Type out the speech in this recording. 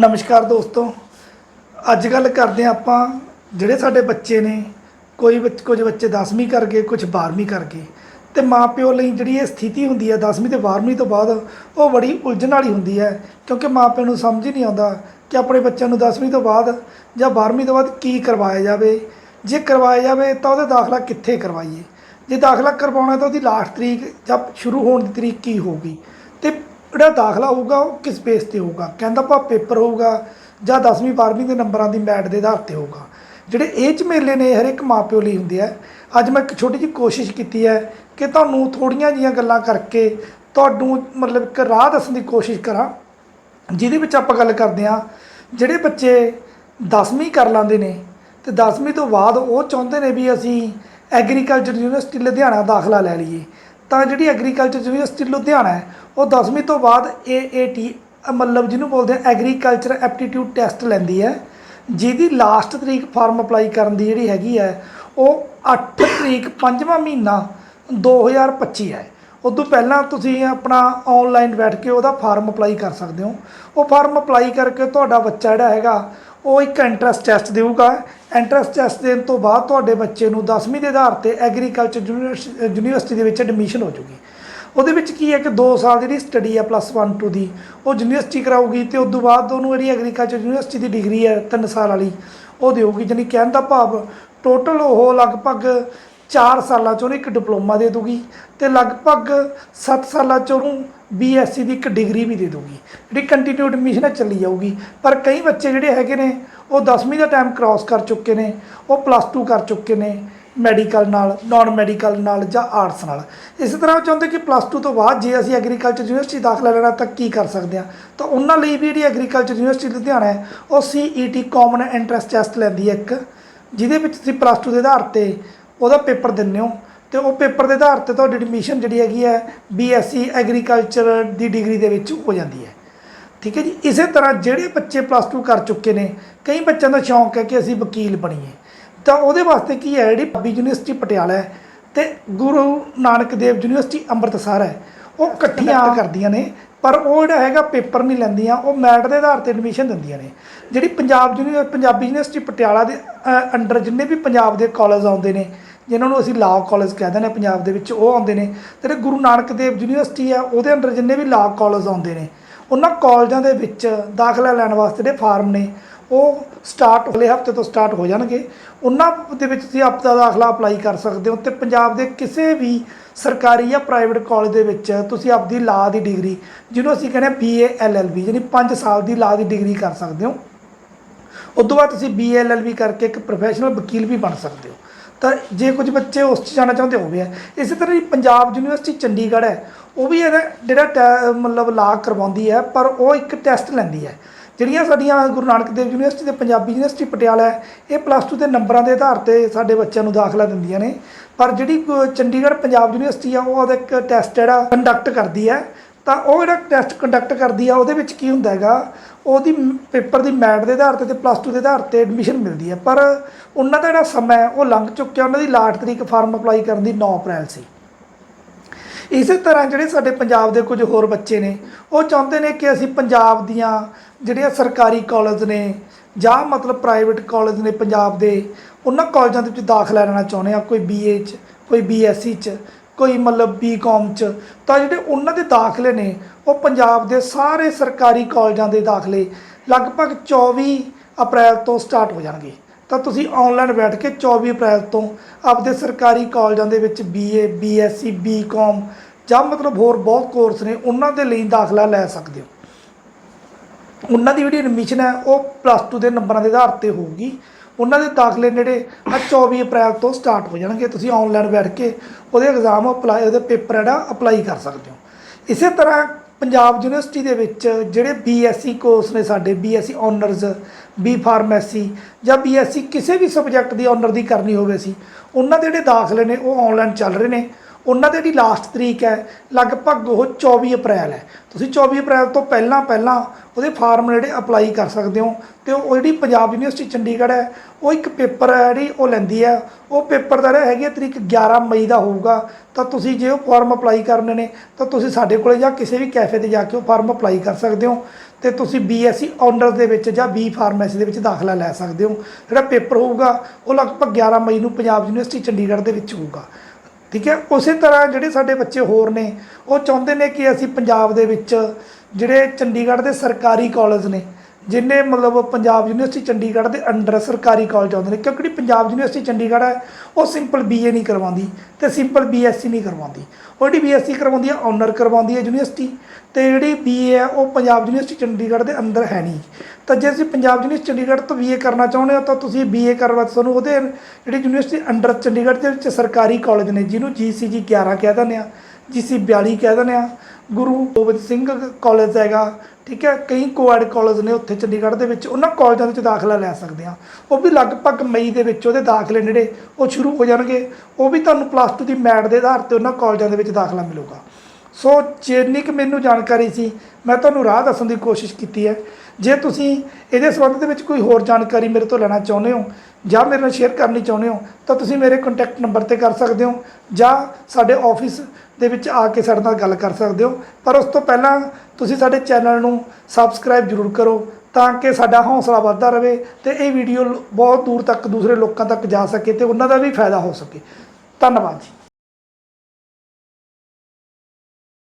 ਨਮਸਕਾਰ ਦੋਸਤੋ। ਅੱਜ ਗੱਲ ਕਰਦੇ ਹਾਂ ਆਪਾਂ ਜਿਹੜੇ ਸਾਡੇ ਬੱਚੇ ਨੇ, ਕੋਈ ਬੱਚ- ਕੁਝ ਬੱਚੇ 10ਵੀਂ ਕਰ ਗਏ, ਕੁਝ 12ਵੀਂ ਕਰ ਗਏ। ਤੇ ਮਾਪਿਓ ਲਈ ਜਿਹੜੀ ਇਹ ਸਥਿਤੀ ਹੁੰਦੀ ਹੈ 10ਵੀਂ ਤੇ 12ਵੀਂ ਤੋਂ ਬਾਅਦ, ਉਹ ਬੜੀ ਉਲਝਣ ਵਾਲੀ ਹੁੰਦੀ ਹੈ। ਕਿਉਂਕਿ ਮਾਪਿਆਂ ਨੂੰ ਸਮਝ ਹੀ ਨਹੀਂ ਆਉਂਦਾ ਕਿ ਆਪਣੇ ਬੱਚਿਆਂ ਨੂੰ 10ਵੀਂ ਤੋਂ ਬਾਅਦ ਜਾਂ 12ਵੀਂ ਤੋਂ ਬਾਅਦ ਕੀ ਕਰਵਾਇਆ ਜਾਵੇ। ਜੇ ਕਰਵਾਇਆ ਜਾਵੇ ਤਾਂ ਉਹਦਾ ਦਾਖਲਾ ਕਿੱਥੇ ਕਰਵਾਈਏ? ਜੇ ਦਾਖਲਾ ਕਰਵਾਉਣਾ ਤਾਂ ਉਹਦੀ ਲਾਸਟ ਤਰੀਕ ਜਾਂ ਸ਼ੁਰੂ ਹੋਣ ਦੀ ਤਰੀਕ ਕੀ ਹੋਊਗੀ? ਤੇ ਜਿਹੜਾ ਦਾਖਲਾ ਹੋਊਗਾ, ਉਹ ਕਿਸ ਬੇਸ ਤੇ ਹੋਊਗਾ? ਕਹਿੰਦਾ ਭਾ ਪੇਪਰ ਹੋਊਗਾ ਜਾਂ 10ਵੀਂ 12ਵੀਂ ਦੇ ਨੰਬਰਾਂ ਦੀ ਮੈਟ ਦੇ ਆਧਾਰ ਤੇ ਹੋਊਗਾ। ਜਿਹੜੇ ਇਹ ਝਮੇਲੇ ਨੇ ਹਰ ਇੱਕ ਮਾਪਿਓ ਲਈ ਹੁੰਦੇ ਆ। ਅੱਜ ਮੈਂ ਇੱਕ ਛੋਟੀ ਜਿਹੀ ਕੋਸ਼ਿਸ਼ ਕੀਤੀ ਹੈ ਕਿ ਤੁਹਾਨੂੰ ਥੋੜੀਆਂ ਜੀਆਂ ਗੱਲਾਂ ਕਰਕੇ ਤੁਹਾਨੂੰ ਮਤਲਬ ਇੱਕ ਰਾਹ ਦੱਸਣ ਦੀ ਕੋਸ਼ਿਸ਼ ਕਰਾਂ, ਜਿਹਦੇ ਵਿੱਚ ਆਪਾਂ ਗੱਲ ਕਰਦੇ ਹਾਂ। ਜਿਹੜੇ ਬੱਚੇ 10ਵੀਂ ਕਰ ਲੈਂਦੇ ਨੇ ਤੇ 10ਵੀਂ ਤੋਂ ਬਾਅਦ ਉਹ ਚਾਹੁੰਦੇ ਨੇ ਵੀ ਅਸੀਂ ਐਗਰੀਕਲਚਰ ਯੂਨੀਵਰਸਿਟੀ ਲੁਧਿਆਣਾ ਦਾਖਲਾ ਲੈ ਲਈਏ। ਤਾਂ ਜਿਹੜੀ ਐਗਰੀਕਲਚਰ ਯੂਨੀਵਰਸਿਟੀ ਲੁਧਿਆਣਾ ਹੈ, ਉਹ 10ਵੀਂ ਤੋਂ ਬਾਅਦ AAT ਮਤਲਬ ਜਿਹਨੂੰ ਬੋਲਦੇ ਆ ਐਗਰੀਕਲਚਰ ਐਪਟੀਟਿਊਡ ਟੈਸਟ ਲੈਂਦੀ ਹੈ। ਜਿਹਦੀ ਲਾਸਟ ਤਰੀਕ ਫਾਰਮ ਅਪਲਾਈ ਕਰਨ ਦੀ ਜਿਹੜੀ ਹੈਗੀ ਹੈ, ਉਹ 8 ਤਰੀਕ 5ਵਾਂ ਮਹੀਨਾ 2025 ਹੈ। ਉਦੋਂ ਪਹਿਲਾਂ ਤੁਸੀਂ ਆਪਣਾ ਆਨਲਾਈਨ ਬੈਠ ਕੇ ਉਹਦਾ ਫਾਰਮ ਅਪਲਾਈ ਕਰ ਸਕਦੇ ਹੋ। ਉਹ ਫਾਰਮ ਅਪਲਾਈ ਕਰਕੇ ਤੁਹਾਡਾ ਬੱਚਾ ਜਿਹੜਾ ਹੈਗਾ ਉਹ ਇੱਕ ਐਂਟਰੈਂਸ ਟੈਸਟ ਦੇਊਗਾ। ਐਂਟਰੈਂਸ ਟੈਸਟ ਦੇਣ ਤੋਂ ਬਾਅਦ ਤੁਹਾਡੇ ਬੱਚੇ ਨੂੰ 10ਵੀਂ ਦੇ ਆਧਾਰ ਤੇ ਐਗਰੀਕਲਚਰ ਯੂਨੀਵਰਸਿਟੀ ਦੇ ਵਿੱਚ ਐਡਮਿਸ਼ਨ ਹੋ ਜੂਗੀ ਉਹਦੇ ਵਿੱਚ ਕੀ ਹੈ ਕਿ 2 ਸਾਲ ਜਿਹੜੀ ਸਟੱਡੀ ਹੈ ਪਲੱਸ 1 2 ਦੀ, ਉਹ ਯੂਨੀਵਰਸਿਟੀ ਕਰਾਊਗੀ ਤੇ ਉਸ ਤੋਂ ਬਾਅਦ ਉਹਨੂੰ ਜਿਹੜੀ ਐਗਰੀਕਲਚਰ ਯੂਨੀਵਰਸਿਟੀ ਦੀ ਡਿਗਰੀ ਹੈ 3 ਸਾਲ ਵਾਲੀ, ਉਹ ਦੇਊਗੀ। ਜਾਣੀ ਕਹਿਣ ਦਾ ਭਾਵ ਟੋਟਲ ਉਹ ਲਗਭਗ 4 ਸਾਲਾਂ 'ਚ ਉਹਨੂੰ ਇੱਕ ਡਿਪਲੋਮਾ ਦੇ ਦੂਗੀ ਤੇ ਲਗਭਗ 7 ਸਾਲਾਂ 'ਚ ਉਹਨੂੰ ਬੀਐਸਸੀ ਦੀ ਇੱਕ ਡਿਗਰੀ ਵੀ ਦੇ ਦੂਗੀ। ਜਿਹੜੀ ਕੰਟੀਨਿਊ ਐਡਮਿਸ਼ਨ ਹੈ ਚੱਲੀ ਜਾਊਗੀ। ਪਰ ਕਈ ਬੱਚੇ ਜਿਹੜੇ ਹੈਗੇ ਨੇ, ਉਹ 10ਵੀਂ ਦਾ ਟਾਈਮ ਕ੍ਰਾਸ ਕਰ ਚੁੱਕੇ ਨੇ, ਉਹ ਪਲੱਸ 2 ਕਰ ਚੁੱਕੇ ਨੇ ਮੈਡੀਕਲ ਨਾਲ ਨਾਨ ਮੈਡੀਕਲ ਨਾਲ ਜਾਂ ਆਰਟਸ ਨਾਲ। ਇਸੇ ਤਰ੍ਹਾਂ ਚਾਹੁੰਦੇ ਕਿ ਪਲੱਸ 2 ਤੋਂ ਬਾਅਦ ਜੇ ਅਸੀਂ ਐਗਰੀਕਲਚਰ ਯੂਨੀਵਰਸਿਟੀ ਦਾਖਲਾ ਲੈਣਾ, ਤਾਂ ਕੀ ਕਰ ਸਕਦੇ ਹਾਂ? ਤਾਂ ਉਹਨਾਂ ਲਈ ਵੀ ਜਿਹੜੀ ਐਗਰੀਕਲਚਰ ਯੂਨੀਵਰਸਿਟੀ ਲੁਧਿਆਣਾ ਹੈ, ਉਹ ਸੀਈਟੀ ਕਾਮਨ ਐਂਟਰੈਂਸ ਟੈਸਟ ਲੈਂਦੀ ਹੈ ਇੱਕ, ਜਿਹਦੇ ਵਿੱਚ ਤੁਸੀਂ ਪਲੱਸ 2 ਦੇ ਆਧਾਰ ਤੇ ਉਹਦਾ ਪੇਪਰ ਦਿੰਦੇ ਹੋ। ਤੇ ਉਹ ਪੇਪਰ ਦੇ ਆਧਾਰ ਤੇ ਤੁਹਾਡੀ ਐਡਮਿਸ਼ਨ ਜਿਹੜੀ ਹੈਗੀ ਹੈ ਬੀਐਸਸੀ ਐਗਰੀਕਲਚਰ ਦੀ ਡਿਗਰੀ ਦੇ ਵਿੱਚ ਹੋ ਜਾਂਦੀ ਹੈ। ਠੀਕ ਹੈ ਜੀ? ਇਸੇ ਤਰ੍ਹਾਂ ਜਿਹੜੇ ਬੱਚੇ ਪਲੱਸ 2 ਕਰ ਚੁੱਕੇ ਨੇ ਕਈ ਬੱਚਿਆਂ ਦਾ ਸ਼ੌਂਕ ਹੈ ਕਿ ਅਸੀਂ ਵਕੀਲ ਬਣੀਏ। ਤਾਂ ਉਹਦੇ ਵਾਸਤੇ ਕੀ ਹੈ ਜਿਹੜੀ ਪੱਬੀ ਯੂਨੀਵਰਸਿਟੀ ਪਟਿਆਲਾ ਹੈ ਤੇ ਗੁਰੂ ਨਾਨਕ ਦੇਵ ਯੂਨੀਵਰਸਿਟੀ ਅੰਮ੍ਰਿਤਸਰ ਹੈ ਉਹ ਇਕੱਠੀਆਂ ਕਰਦੀਆਂ ਨੇ। ਪਰ ਉਹ ਜਿਹੜਾ ਹੈਗਾ ਪੇਪਰ ਨਹੀਂ ਲੈਂਦੀਆਂ, ਉਹ ਮੈਟ ਦੇ ਆਧਾਰ ਤੇ ਐਡਮਿਸ਼ਨ ਦਿੰਦੀਆਂ ਨੇ। ਜਿਹੜੀ ਪੰਜਾਬ ਯੂਨੀ, ਪੰਜਾਬੀ ਯੂਨੀਵਰਸਿਟੀ ਪਟਿਆਲਾ ਦੇ ਅੰਡਰ ਜਿੰਨੇ ਵੀ ਪੰਜਾਬ ਦੇ ਕਾਲਜ ਆਉਂਦੇ ਨੇ, ਜਿਨ੍ਹਾਂ ਨੂੰ ਅਸੀਂ ਲਾਅ ਕਾਲਜ ਕਹਿੰਦੇ ਨੇ ਪੰਜਾਬ ਦੇ ਵਿੱਚ, ਉਹ ਆਉਂਦੇ ਨੇ। ਜਿਹੜੇ ਗੁਰੂ ਨਾਨਕ ਦੇਵ ਯੂਨੀਵਰਸਿਟੀ ਆ ਉਹਦੇ ਅੰਡਰ ਜਿੰਨੇ ਵੀ ਲਾਅ ਕਾਲਜ ਆਉਂਦੇ ਨੇ, ਉਹਨਾਂ ਕਾਲਜਾਂ ਦੇ ਵਿੱਚ ਦਾਖਲਾ ਲੈਣ ਵਾਸਤੇ ਜਿਹੜੇ ਫਾਰਮ ਨੇ ਉਹ ਸਟਾਰਟ ਅਗਲੇ ਹਫ਼ਤੇ ਤੋਂ ਸਟਾਰਟ ਹੋ ਜਾਣਗੇ। ਉਹਨਾਂ ਦੇ ਵਿੱਚ ਤੁਸੀਂ ਆਪਦਾ ਦਾਖਲਾ ਅਪਲਾਈ ਕਰ ਸਕਦੇ ਹੋ ਤੇ ਪੰਜਾਬ ਦੇ ਕਿਸੇ ਵੀ ਸਰਕਾਰੀ ਜਾਂ ਪ੍ਰਾਈਵੇਟ ਕਾਲਜ ਦੇ ਵਿੱਚ ਤੁਸੀਂ ਆਪਦੀ ਲਾਅ ਦੀ ਡਿਗਰੀ ਜਿਹਨੂੰ ਅਸੀਂ ਕਹਿੰਦੇ ਹਾਂ ਬੀਏ ਐਲਐਲਬੀ ਯਾਨੀ 5 ਸਾਲ ਦੀ ਲਾਅ ਦੀ ਡਿਗਰੀ ਕਰ ਸਕਦੇ ਹੋ। ਉਸ ਤੋਂ ਬਾਅਦ ਤੁਸੀਂ ਬੀਏ ਐਲਐਲਬੀ ਕਰਕੇ ਇੱਕ ਪ੍ਰੋਫੈਸ਼ਨਲ ਵਕੀਲ ਵੀ ਬਣ ਸਕਦੇ ਹੋ। ਤਾਂ ਜੇ ਕੁਝ ਬੱਚੇ ਉਸ 'ਚ ਜਾਣਾ ਚਾਹੁੰਦੇ ਹੋਵੇ ਆ ਇਸੇ ਤਰ੍ਹਾਂ ਹੀ ਪੰਜਾਬ ਯੂਨੀਵਰਸਿਟੀ ਚੰਡੀਗੜ੍ਹ ਹੈ, ਉਹ ਵੀ ਇਹਦਾ ਜਿਹੜਾ ਟੈ- ਮਤਲਬ ਲਾ ਕਰਵਾਉਂਦੀ ਹੈ, ਪਰ ਉਹ ਇੱਕ ਟੈਸਟ ਲੈਂਦੀ ਹੈ। ਜਿਹੜੀਆਂ ਸਾਡੀਆਂ ਗੁਰੂ ਨਾਨਕ ਦੇਵ ਯੂਨੀਵਰਸਿਟੀ ਤੇ ਪੰਜਾਬੀ ਯੂਨੀਵਰਸਿਟੀ ਪਟਿਆਲਾ ਹੈ, ਇਹ ਪਲੱਸ 2 ਦੇ ਨੰਬਰਾਂ ਦੇ ਆਧਾਰ ਤੇ ਸਾਡੇ ਬੱਚਿਆਂ ਨੂੰ ਦਾਖਲਾ ਦਿੰਦੀਆਂ ਨੇ। ਪਰ ਜਿਹੜੀ ਗ- ਚੰਡੀਗੜ੍ਹ ਪੰਜਾਬ ਯੂਨੀਵਰਸਿਟੀ ਆ, ਉਹ ਉਹਦਾ ਇੱਕ ਟੈਸਟ ਜਿਹੜਾ ਕੰਡਕਟ ਕਰਦੀ ਹੈ। ਤਾਂ ਉਹ ਜਿਹੜਾ ਟੈਸਟ ਕੰਡਕਟ ਕਰਦੀ ਆ, ਉਹਦੇ ਵਿੱਚ ਕੀ ਹੁੰਦਾ ਹੈਗਾ, ਉਹਦੀ ਪੇਪਰ ਦੀ ਮੈਟ ਦੇ ਆਧਾਰ ਤੇ ਤੇ ਪਲੱਸ 2 ਦੇ ਆਧਾਰ ਤੇ ਐਡਮਿਸ਼ਨ ਮਿਲਦੀ ਹੈ। ਪਰ ਉਹਨਾਂ ਦਾ ਜਿਹੜਾ ਸਮਾਂ ਹੈ, ਉਹ ਲੰਘ ਚੁੱਕਿਆ, ਉਹਨਾਂ ਦੀ ਲਾਸਟ ਤਰੀਕ ਫਾਰਮ ਅਪਲਾਈ ਕਰਨ ਦੀ 9 ਅਪ੍ਰੈਲ ਸੀ। ਇਸੇ ਤਰ੍ਹਾਂ ਜਿਹੜੇ ਸਾਡੇ ਪੰਜਾਬ ਦੇ ਕੁਝ ਹੋਰ ਬੱਚੇ ਨੇ, ਉਹ ਚਾਹੁੰਦੇ ਨੇ ਕਿ ਅਸੀਂ ਪੰਜਾਬ ਦੀਆਂ ਜਿਹੜੀਆਂ ਸਰਕਾਰੀ ਕਾਲਜ ਨੇ ਜਾਂ ਮਤਲਬ ਪ੍ਰਾਈਵੇਟ ਕਾਲਜ ਨੇ ਪੰਜਾਬ ਦੇ, ਉਹਨਾਂ ਕਾਲਜਾਂ ਦੇ ਵਿੱਚ ਦਾਖਲਾ ਲੈਣਾ ਚਾਹੁੰਦੇ ਆ, ਕੋਈ ਬੀਏ ਚ, ਕੋਈ ਬੀਐਸਸੀ ਚ, ਕੋਈ ਮਤਲਬ ਬੀਕਾਮ ਚ, ਤਾਂ ਜਿਹੜੇ ਉਹਨਾਂ ਦੇ ਦਾਖਲੇ ਨੇ, ਉਹ ਪੰਜਾਬ ਦੇ ਸਾਰੇ ਸਰਕਾਰੀ ਕਾਲਜਾਂ ਦੇ ਦਾਖਲੇ ਲਗਭਗ 24 ਅਪ੍ਰੈਲ ਤੋਂ ਸਟਾਰਟ ਹੋ ਜਾਣਗੇ। ਤਾਂ ਤੁਸੀਂ ਆਨਲਾਈਨ ਬੈਠ ਕੇ 24 ਅਪ੍ਰੈਲ ਤੋਂ ਆਪਦੇ ਸਰਕਾਰੀ ਕਾਲਜਾਂ ਦੇ ਵਿੱਚ ਬੀਏ ਬੀਐਸਸੀ ਬੀਕਾਮ ਜਾਂ ਮਤਲਬ ਹੋਰ ਬਹੁਤ ਕੋਰਸ ਨੇ, ਉਹਨਾਂ ਦੇ ਲਈ ਦਾਖਲਾ ਲੈ ਸਕਦੇ ਹੋ। ਉਹਨਾਂ ਦੀ ਜਿਹੜੀ ਐਡਮਿਸ਼ਨ ਹੈ, ਉਹ ਪਲੱਸ 2 ਦੇ ਨੰਬਰਾਂ ਦੇ ਆਧਾਰ ਤੇ ਹੋਊਗੀ। ਉਹਨਾਂ ਦੇ ਦਾਖਲੇ ਨੇੜੇ ਆ 24 ਅਪ੍ਰੈਲ ਤੋਂ ਸਟਾਰਟ ਹੋ ਜਾਣਗੇ। ਤੁਸੀਂ ਆਨਲਾਈਨ ਬੈਠ ਕੇ ਉਹਦੇ ਐਗਜ਼ਾਮ ਅਪਲਾਈ ਉਹਦੇ ਪੇਪਰ ਜਿਹੜਾ ਅਪਲਾਈ ਕਰ ਸਕਦੇ ਹੋ। ਇਸੇ ਤਰ੍ਹਾਂ ਪੰਜਾਬ ਯੂਨੀਵਰਸਿਟੀ ਦੇ ਵਿੱਚ ਜਿਹੜੇ ਬੀਐਸਸੀ ਕੋਰਸ ਨੇ ਸਾਡੇ ਬੀਐਸਸੀ ਆਨਰਸ ਬੀ ਫਾਰਮੇਸੀ ਜਾਂ ਬੀਐਸਸੀ ਕਿਸੇ ਵੀ ਸਬਜੈਕਟ ਦੀ ਆਨਰ ਦੀ ਕਰਨੀ ਹੋਵੇ ਸੀ ਉਹਨਾਂ ਦੇ ਜਿਹੜੇ ਦਾਖਲੇ ਨੇ, ਉਹ ਆਨਲਾਈਨ ਚੱਲ ਰਹੇ ਨੇ। ਉਹਨਾਂ ਦੀ ਜਿਹੜੀ ਲਾਸਟ ਤਰੀਕ ਹੈ, ਲਗਭਗ ਉਹ 24 ਅਪ੍ਰੈਲ ਹੈ। ਤੁਸੀਂ 24 ਅਪ੍ਰੈਲ ਤੋਂ ਪਹਿਲਾਂ ਪਹਿਲਾਂ ਉਹਦੇ ਫਾਰਮ ਜਿਹੜੇ ਅਪਲਾਈ ਕਰ ਸਕਦੇ ਹੋ ਤੇ ਉਹ ਜਿਹੜੀ ਪੰਜਾਬ ਯੂਨੀਵਰਸਿਟੀ ਚੰਡੀਗੜ੍ਹ ਹੈ, ਉਹ ਇੱਕ ਪੇਪਰ ਹੈ ਜਿਹੜੀ ਉਹ ਲੈਂਦੀ ਹੈ। ਉਹ ਪੇਪਰ ਦਾ ਜਿਹੜਾ ਹੈਗੀ ਹੈ ਤਰੀਕ 11 ਮਈ ਦਾ ਹੋਊਗਾ। ਤਾਂ ਤੁਸੀਂ ਜੇ ਉਹ ਫਾਰਮ ਅਪਲਾਈ ਕਰਨੇ ਨੇ, ਤਾਂ ਤੁਸੀਂ ਸਾਡੇ ਕੋਲੇ ਜਾਂ ਕਿਸੇ ਵੀ ਕੈਫੇ ਤੇ ਜਾ ਕੇ ਉਹ ਫਾਰਮ ਅਪਲਾਈ ਕਰ ਸਕਦੇ ਹੋ ਤੇ ਤੁਸੀਂ ਬੀਐਸਸੀ ਆਨਰਸ ਦੇ ਵਿੱਚ ਜਾਂ ਬੀ ਫਾਰਮੇਸੀ ਦੇ ਵਿੱਚ ਦਾਖਲਾ ਲੈ ਸਕਦੇ ਹੋ। ਜਿਹੜਾ ਪੇਪਰ ਹੋਊਗਾ, ਉਹ ਲਗਭਗ 11 ਮਈ ਨੂੰ ਪੰਜਾਬ ਯੂਨੀਵਰਸਿਟੀ ਚੰਡੀਗੜ੍ਹ ਦੇ ਵਿੱਚ ਹੋਊਗਾ। ਠੀਕ ਹੈ? ਉਸੇ ਤਰ੍ਹਾਂ ਜਿਹੜੇ ਸਾਡੇ ਬੱਚੇ ਹੋਰ ਨੇ, ਉਹ ਚਾਹੁੰਦੇ ਨੇ ਕਿ ਅਸੀਂ ਪੰਜਾਬ ਦੇ ਵਿੱਚ ਜਿਹੜੇ ਚੰਡੀਗੜ੍ਹ ਦੇ ਸਰਕਾਰੀ ਕਾਲਜ ਨੇ ਜਿਨੇ ਮਤਲਬ ਪੰਜਾਬ ਯੂਨੀਵਰਸਿਟੀ ਚੰਡੀਗੜ੍ਹ ਦੇ ਅੰਡਰ ਸਰਕਾਰੀ ਕਾਲਜ ਆਉਂਦੇ ਨੇ, ਕਿਉਂਕਿ ਜਿਹੜੀ ਪੰਜਾਬ ਯੂਨੀਵਰਸਿਟੀ ਚੰਡੀਗੜ੍ਹ ਹੈ, ਉਹ ਸਿੰਪਲ ਬੀਏ ਨਹੀਂ ਕਰਵਾਉਂਦੀ ਤੇ ਸਿੰਪਲ ਬੀਐਸਸੀ ਨਹੀਂ ਕਰਵਾਉਂਦੀ। ਉਹ ਜਿਹੜੀ ਬੀਐਸਸੀ ਕਰਵਾਉਂਦੀ ਹੈ ਆਨਰ ਕਰਵਾਉਂਦੀ ਹੈ ਯੂਨੀਵਰਸਿਟੀ ਤੇ ਜਿਹੜੀ ਬੀਏ ਹੈ, ਉਹ ਪੰਜਾਬ ਯੂਨੀਵਰਸਿਟੀ ਚੰਡੀਗੜ੍ਹ ਦੇ ਅੰਦਰ ਹੈ ਨਹੀਂ। ਤਾਂ ਜੇ ਅਸੀਂ ਪੰਜਾਬ ਯੂਨੀਵਰਸਿਟੀ ਚੰਡੀਗੜ੍ਹ ਤੋਂ ਬੀਏ ਕਰਨਾ ਚਾਹੁੰਦੇ ਹੋ, ਤਾਂ ਤੁਸੀਂ ਬੀਏ ਕਰਵਾ ਤੁਹਾਨੂੰ ਉਹਦੇ ਜਿਹੜੀ ਯੂਨੀਵਰਸਿਟੀ ਅੰਡਰ ਚੰਡੀਗੜ੍ਹ ਦੇ ਵਿੱਚ ਸਰਕਾਰੀ ਕਾਲਜ ਨੇ, ਜਿਹਨੂੰ ਜੀਸੀਜੀ 11 ਕਹਿ ਦਿੰਦੇ ਆ ਜੀਸੀ 42 ਕਹਿ ਦਿੰਦੇ ਆ, ਗੁਰੂ ਗੋਬਿੰਦ ਸਿੰਘ ਕਾਲਜ ਹੈਗਾ, ਠੀਕ ਹੈ, ਕਈ ਕੋਐਡ ਕਾਲਜ ਨੇ ਉੱਥੇ ਚੰਡੀਗੜ੍ਹ ਦੇ ਵਿੱਚ, ਉਹਨਾਂ ਕਾਲਜਾਂ ਦੇ ਵਿੱਚ ਦਾਖਲਾ ਲੈ ਸਕਦੇ ਆ। ਉਹ ਵੀ ਲਗਭਗ ਮਈ ਦੇ ਵਿੱਚ ਉਹਦੇ ਦਾਖਲੇ ਜਿਹੜੇ ਉਹ ਸ਼ੁਰੂ ਹੋ ਜਾਣਗੇ, ਉਹ ਵੀ ਤੁਹਾਨੂੰ ਪਲੱਸ 2 ਦੀ ਮੈਟ ਦੇ ਆਧਾਰ ਤੇ ਉਹਨਾਂ ਕਾਲਜਾਂ ਦੇ ਵਿੱਚ ਦਾਖਲਾ ਮਿਲੂਗਾ। ਸੋ ਜਿੰਨੀ ਕੁ ਮੈਨੂੰ ਜਾਣਕਾਰੀ ਸੀ, ਮੈਂ ਤੁਹਾਨੂੰ ਰਾਹ ਦੱਸਣ ਦੀ ਕੋਸ਼ਿਸ਼ ਕੀਤੀ ਹੈ। ਜੇ ਤੁਸੀਂ ਇਹਦੇ ਸੰਬੰਧ ਦੇ ਵਿੱਚ ਕੋਈ ਹੋਰ ਜਾਣਕਾਰੀ ਮੇਰੇ ਤੋਂ ਲੈਣਾ ਚਾਹੁੰਦੇ ਹੋ ਜਾਂ ਮੇਰੇ ਨਾਲ ਸ਼ੇਅਰ ਕਰਨੀ ਚਾਹੁੰਦੇ ਹੋ, ਤਾਂ ਤੁਸੀਂ ਮੇਰੇ ਕੰਟੈਕਟ ਨੰਬਰ ਤੇ ਕਰ ਸਕਦੇ ਹੋ ਜਾਂ ਸਾਡੇ ਆਫਿਸ ਦੇ ਵਿੱਚ ਆ ਕੇ ਸਾਡੇ ਨਾਲ ਗੱਲ ਕਰ ਸਕਦੇ ਹੋ। ਪਰ ਉਸ ਤੋਂ ਪਹਿਲਾਂ ਤੁਸੀਂ ਸਾਡੇ ਚੈਨਲ ਨੂੰ ਸਬਸਕ੍ਰਾਈਬ ਜ਼ਰੂਰ ਕਰੋ ਤਾਂ ਕਿ ਸਾਡਾ ਹੌਸਲਾ ਵੱਧਦਾ ਰਹੇ ਤੇ ਇਹ ਵੀਡੀਓ ਬਹੁਤ ਦੂਰ ਤੱਕ ਦੂਸਰੇ ਲੋਕਾਂ ਤੱਕ ਜਾ ਸਕੇ ਤੇ ਉਹਨਾਂ ਦਾ ਵੀ ਫਾਇਦਾ ਹੋ ਸਕੇ। ਧੰਨਵਾਦ ਜੀ।